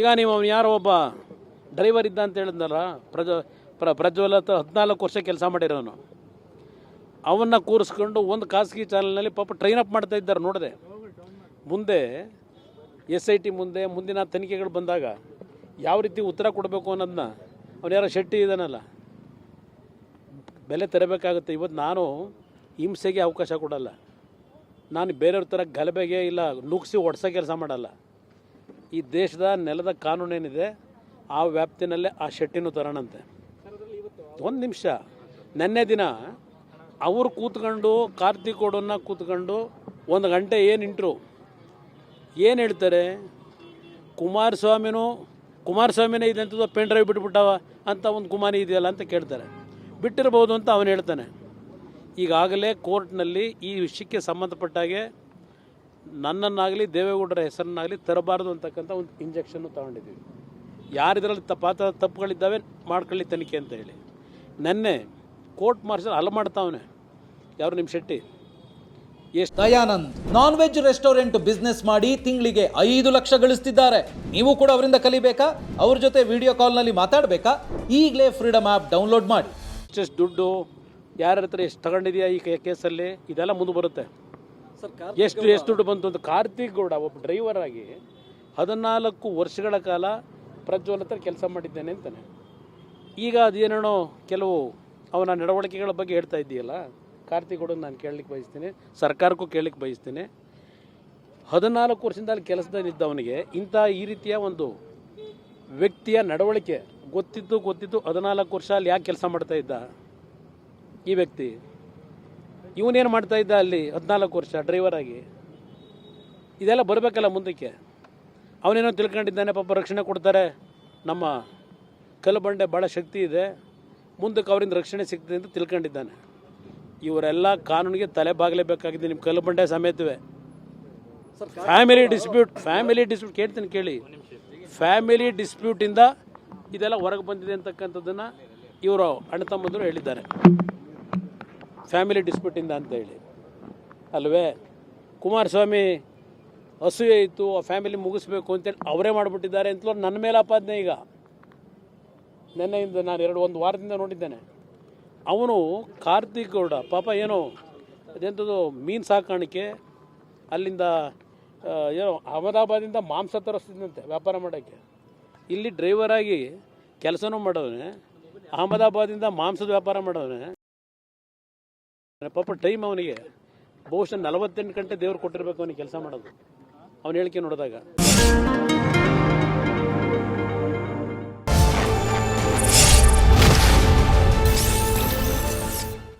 ಈಗ ನೀವು ಅವ್ನು ಯಾರೋ ಒಬ್ಬ ಡ್ರೈವರ್ ಇದ್ದ ಅಂತ ಹೇಳಿದ್ನಲ್ಲ, ಪ್ರಜ, ಪ್ರ ಪ್ರಜ್ವಲ್ ಹತ್ರ ಹದಿನಾಲ್ಕು ವರ್ಷ ಕೆಲಸ ಮಾಡಿರೋನು. ಅವನ್ನ ಕೂರಿಸ್ಕೊಂಡು ಒಂದು ಖಾಸಗಿ ಚಾನಲ್ನಲ್ಲಿ ಪಾಪ ಟ್ರೈನ್ ಅಪ್ ಮಾಡ್ತಾ ಇದ್ದಾರೆ ನೋಡಿದೆ. ಮುಂದೆ ಎಸ್ ಐ ಟಿ ಮುಂದೆ ಮುಂದಿನ ತನಿಖೆಗಳು ಬಂದಾಗ ಯಾವ ರೀತಿ ಉತ್ತರ ಕೊಡಬೇಕು ಅನ್ನೋದನ್ನ ಅವನು ಯಾರೋ ಶೆಟ್ಟಿ ಇದ್ದಾನಲ್ಲ. ಬೆಲೆ ತೆರಬೇಕಾಗುತ್ತೆ. ಇವತ್ತು ನಾನು ಹಿಂಸೆಗೆ ಅವಕಾಶ ಕೊಡಲ್ಲ. ನಾನು ಬೇರೆಯವ್ರ ಥರ ಗಲಭೆಗೆ ಇಲ್ಲ, ನುಗ್ಸಿ ಒಡ್ಸೋ ಕೆಲಸ ಮಾಡಲ್ಲ. ಈ ದೇಶದ ನೆಲದ ಕಾನೂನೇನಿದೆ, ಆ ವ್ಯಾಪ್ತಿನಲ್ಲೇ ಆ ಶೆಟ್ಟಿನೂ ತರೋಣಂತೆ. ಒಂದು ನಿಮಿಷ. ನೆನ್ನೆ ದಿನ ಅವರು ಕೂತ್ಕೊಂಡು, ಕಾರ್ತಿಕೋಡನ್ನ ಕೂತ್ಕೊಂಡು ಒಂದು ಗಂಟೆ ಏನು ಇಂಟ್ರು? ಏನು ಹೇಳ್ತಾರೆ? ಕುಮಾರಸ್ವಾಮಿನೂ, ಕುಮಾರಸ್ವಾಮಿನೇ ಇದೆ ಅಂತ ಪೆನ್ ಡ್ರೈವ್ ಬಿಟ್ಬಿಟ್ಟವ ಅಂತ ಒಂದು ಕುಮಾರಿ ಇದೆಯಲ್ಲ ಅಂತ ಕೇಳ್ತಾರೆ. ಬಿಟ್ಟಿರ್ಬೋದು ಅಂತ ಅವನು ಹೇಳ್ತಾನೆ. ಈಗಾಗಲೇ ಕೋರ್ಟ್ನಲ್ಲಿ ಈ ವಿಷಯಕ್ಕೆ ಸಂಬಂಧಪಟ್ಟಾಗೆ ನನ್ನನ್ನಾಗಲಿ ದೇವೇಗೌಡರ ಹೆಸರನ್ನಾಗಲಿ ತರಬಾರ್ದು ಅಂತಕ್ಕಂಥ ಒಂದು ಇಂಜೆಕ್ಷನ್ನು ತಗೊಂಡಿದ್ದೀವಿ. ಯಾರಿದ್ರಲ್ಲಿ ತಪ್ಪಾತ ತಪ್ಪುಗಳಿದ್ದಾವೆ ಮಾಡ್ಕೊಳ್ಳಿ ತನಿಖೆ ಅಂತ ಹೇಳಿ. ನೆನ್ನೆ ಕೋರ್ಟ್ ಮಾರ್ಷಲ್ ಅಲ್ಲ ಮಾಡ್ತಾವನೆ ಯಾರು ನಿಮ್ಮ ಶೆಟ್ಟಿ? ಎಷ್ಟು Dayanand non veg restaurant business ಮಾಡಿ ತಿಂಗಳಿಗೆ ಐದು ಲಕ್ಷ ಗಳಿಸ್ತಿದ್ದಾರೆ. ನೀವು ಕೂಡ ಅವರಿಂದ ಕಲಿಬೇಕಾ? ಅವ್ರ ಜೊತೆ ವಿಡಿಯೋ ಕಾಲ್ನಲ್ಲಿ ಮಾತಾಡಬೇಕಾ? ಈಗಲೇ ಫ್ರೀಡಮ್ ಆ್ಯಪ್ ಡೌನ್ಲೋಡ್ ಮಾಡಿ. ಎಷ್ಟೆಷ್ಟು ದುಡ್ಡು ಯಾರ ಹತ್ರ ಎಷ್ಟು ತಗೊಂಡಿದೆಯಾ ಈ ಕೇಸಲ್ಲಿ? ಇದೆಲ್ಲ ಮುಂದೆ ಬರುತ್ತೆ. ಎಷ್ಟು ಎಷ್ಟು ದುಡ್ಡು ಬಂತು ಅಂತ ಕಾರ್ತಿಕ್ ಗೌಡ ಒಬ್ಬ ಡ್ರೈವರ್ ಆಗಿ ಹದಿನಾಲ್ಕು ವರ್ಷಗಳ ಕಾಲ ಪ್ರಜ್ವಲ್ ಹತ್ರ ಕೆಲಸ ಮಾಡಿದ್ದೇನೆ ಅಂತಾನೆ. ಈಗ ಅದೇನೇನೋ ಕೆಲವು ಅವನ ನಡವಳಿಕೆಗಳ ಬಗ್ಗೆ ಹೇಳ್ತಾ ಇದ್ದೀಯಲ್ಲ, ಕಾರ್ತಿಕ್ ಗೌಡ ನಾನು ಕೇಳಲಿಕ್ಕೆ ಬಯಸ್ತೀನಿ, ಸರ್ಕಾರಕ್ಕೂ ಕೇಳಲಿಕ್ಕೆ ಬಯಸ್ತೀನಿ. ಹದಿನಾಲ್ಕು ವರ್ಷದಿಂದ ಅಲ್ಲಿ ಕೆಲಸದಲ್ಲಿದ್ದವನಿಗೆ ಇಂಥ ಈ ರೀತಿಯ ಒಂದು ವ್ಯಕ್ತಿಯ ನಡವಳಿಕೆ ಗೊತ್ತಿದ್ದು ಗೊತ್ತಿದ್ದು ಹದಿನಾಲ್ಕು ವರ್ಷ ಅಲ್ಲಿ ಯಾಕೆ ಕೆಲಸ ಮಾಡ್ತಾ ಇದ್ದ ಈ ವ್ಯಕ್ತಿ? ಇವನೇನು ಮಾಡ್ತಾ ಇದ್ದ ಅಲ್ಲಿ ಹದಿನಾಲ್ಕು ವರ್ಷ ಡ್ರೈವರ್ ಆಗಿ? ಇದೆಲ್ಲ ಬರಬೇಕಲ್ಲ ಮುಂದಕ್ಕೆ. ಅವನೇನೋ ತಿಳ್ಕೊಂಡಿದ್ದಾನೆ, ಪಾಪ ರಕ್ಷಣೆ ಕೊಡ್ತಾರೆ. ನಮ್ಮ ಕಲ್ಲುಬಂಡೆ ಭಾಳ ಶಕ್ತಿ ಇದೆ. ಮುಂದಕ್ಕೆ ಅವರಿಂದ ರಕ್ಷಣೆ ಸಿಗ್ತದೆ ಅಂತ ತಿಳ್ಕೊಂಡಿದ್ದಾನೆ. ಇವರೆಲ್ಲ ಕಾನೂನಿಗೆ ತಲೆ ಬಾಗಲೇಬೇಕಾಗಿದೆ ನಿಮ್ಮ ಕಲ್ಲುಬಂಡೆ ಸಮೇತವೇ. ಫ್ಯಾಮಿಲಿ ಡಿಸ್ಪ್ಯೂಟ್ ಫ್ಯಾಮಿಲಿ ಡಿಸ್ಪ್ಯೂಟ್ ಕೇಳ್ತೀನಿ ಕೇಳಿ. ಫ್ಯಾಮಿಲಿ ಡಿಸ್ಪ್ಯೂಟಿಂದ ಇದೆಲ್ಲ ಹೊರಗೆ ಬಂದಿದೆ ಅಂತಕ್ಕಂಥದ್ದನ್ನು ಇವರು ಅಣ್ಣ ತಮ್ಮಂದರು ಹೇಳಿದ್ದಾರೆ. ಫ್ಯಾಮಿಲಿ ಡಿಸ್ಪ್ಯೂಟಿಂದ ಅಂತ ಹೇಳಿ. ಅಲ್ವೇ? ಕುಮಾರಸ್ವಾಮಿ ಹಸುವೆ ಇತ್ತು, ಆ ಫ್ಯಾಮಿಲಿ ಮುಗಿಸ್ಬೇಕು ಅಂತೇಳಿ ಅವರೇ ಮಾಡಿಬಿಟ್ಟಿದ್ದಾರೆ ಅಂತಲೂ ನನ್ನ ಮೇಲೆ ಆಪಾದನೆ ಈಗ. ನೆನ್ನೆಯಿಂದ ನಾನು ಎರಡು, ಒಂದು ವಾರದಿಂದ ನೋಡಿದ್ದೇನೆ. ಅವನು ಕಾರ್ತಿಕ್ ಗೌಡ, ಪಾಪ ಏನೋ, ಅದೆಂಥದ್ದು ಮೀನು ಸಾಕಾಣಿಕೆ, ಅಲ್ಲಿಂದ ಏನೋ ಅಹಮದಾಬಾದಿಂದ ಮಾಂಸ ತರಿಸ್ತಿದ್ದಂತೆ ವ್ಯಾಪಾರ ಮಾಡೋಕ್ಕೆ. ಇಲ್ಲಿ ಡ್ರೈವರ್ ಆಗಿ ಕೆಲಸನೂ ಮಾಡೋವನೆ ಅಹಮದಾಬಾದಿಂದ ಮಾಂಸದ ವ್ಯಾಪಾರ ಮಾಡೋನೆ ಪಾಪ ಟೈಮ್ ಅವನಿಗೆ. ಬಹುಶಃ ನಲವತ್ತೆಂಟು ಗಂಟೆ ದೇವ್ರು ಕೊಟ್ಟಿರ್ಬೇಕು ಅವನಿಗೆ ಕೆಲಸ ಮಾಡೋದು. ಅವನ ಹೇಳಿಕೆ ನೋಡಿದಾಗ.